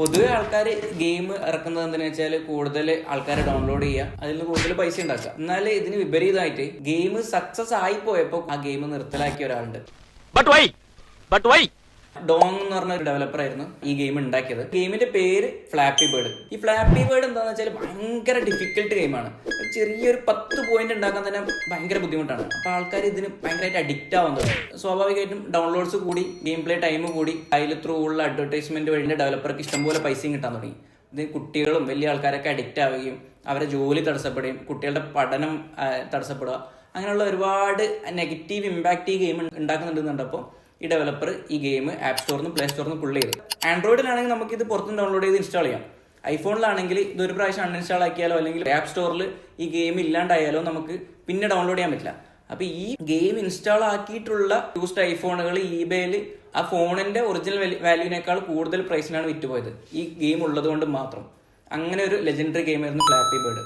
പൊതുവെ ആൾക്കാർ ഗെയിം ഇറക്കുന്നത് എന്തെന്ന് വെച്ചാൽ കൂടുതൽ ആൾക്കാരെ ഡൗൺലോഡ് ചെയ്യുക അതിൽ നിന്ന് കൂടുതൽ പൈസ ഉണ്ടാക്കുക. എന്നാൽ ഇതിന് വിപരീതമായിട്ട് ഗെയിം സക്സസ് ആയി പോയപ്പോൾ ആ ഗെയിം നിർത്തലാക്കിയ ഒരാളുണ്ട്. But why but why? ഡോങ് എന്ന് പറഞ്ഞ ഒരു ഡെവലപ്പർ ആയിരുന്നു ഈ ഗെയിം ഉണ്ടാക്കിയത്. ഗെയിമിന്റെ പേര് ഫ്ലാപ്പി ബേർഡ് ഈ ഫ്ലാപ്പി ബേർഡ് എന്താണെന്ന് വെച്ചാൽ ഭയങ്കര ഡിഫിക്കൽട്ട് ഗെയിമാണ് ചെറിയൊരു പത്ത് പോയിന്റ് ഉണ്ടാക്കാൻ തന്നെ ഭയങ്കര ബുദ്ധിമുട്ടാണ്. അപ്പൊ ആൾക്കാർ ഇതിന് ഭയങ്കരമായിട്ട് അഡിക്റ്റ് തുടങ്ങി സ്വാഭാവികമായിട്ടും ഡൗൺലോഡ്സ് കൂടി ഗെയിം പ്ലേ ടൈം കൂടി അതിൽ ത്രൂ ഉള്ള അഡ്വർടൈസ്മെന്റ് വഴി ഡെവലപ്പർക്ക് ഇഷ്ടംപോലെ പൈസയും കിട്ടാൻ തുടങ്ങി. ഇത് കുട്ടികളും വലിയ ആൾക്കാരൊക്കെ അഡിക്റ്റ് ആവുകയും അവരെ ജോലി തടസ്സപ്പെടുകയും കുട്ടികളുടെ പഠനം തടസ്സപ്പെടുക അങ്ങനെയുള്ള ഒരുപാട് നെഗറ്റീവ് ഇമ്പാക്റ്റ് ഈ ഗെയിം ഉണ്ടാക്കുന്നുണ്ടെന്ന് കണ്ടപ്പോൾ ഈ ഡെവലപ്പർ ഈ ഗെയിം ആപ്പ് സ്റ്റോറിൽ നിന്ന് പ്ലേ സ്റ്റോറിൽ നിന്ന് പുള്ള് ചെയ്തു. ആൻഡ്രോയിഡിലാണെങ്കിൽ നമുക്ക് ഇത് പുറത്തുനിന്ന് ഡൗൺലോഡ് ചെയ്ത് ഇൻസ്റ്റാൾ ചെയ്യാം. ഐഫോണിലാണെങ്കിൽ ഇതൊരു പ്രാവശ്യം അൺഇൻസ്റ്റാൾ ആക്കിയാലോ അല്ലെങ്കിൽ ആപ്പ് സ്റ്റോറിൽ ഈ ഗെയിം ഇല്ലാണ്ടായാലോ നമുക്ക് പിന്നെ ഡൗൺലോഡ് ചെയ്യാൻ പറ്റില്ല. അപ്പൊ ഈ ഗെയിം ഇൻസ്റ്റാൾ ആക്കിയിട്ടുള്ള യൂസ്ഡ് ഐഫോണുകൾ ഇബേയിൽ ആ ഫോണിന്റെ ഒറിജിനൽ വാല്യൂനേക്കാൾ കൂടുതൽ പ്രൈസിനാണ് വിറ്റുപോയത്. ഈ ഗെയിം ഉള്ളത് കൊണ്ട് മാത്രം. അങ്ങനെ ഒരു ലെജൻഡറി ഗെയിമായിരുന്നു ഫ്ലാപ്പി ബേർഡ്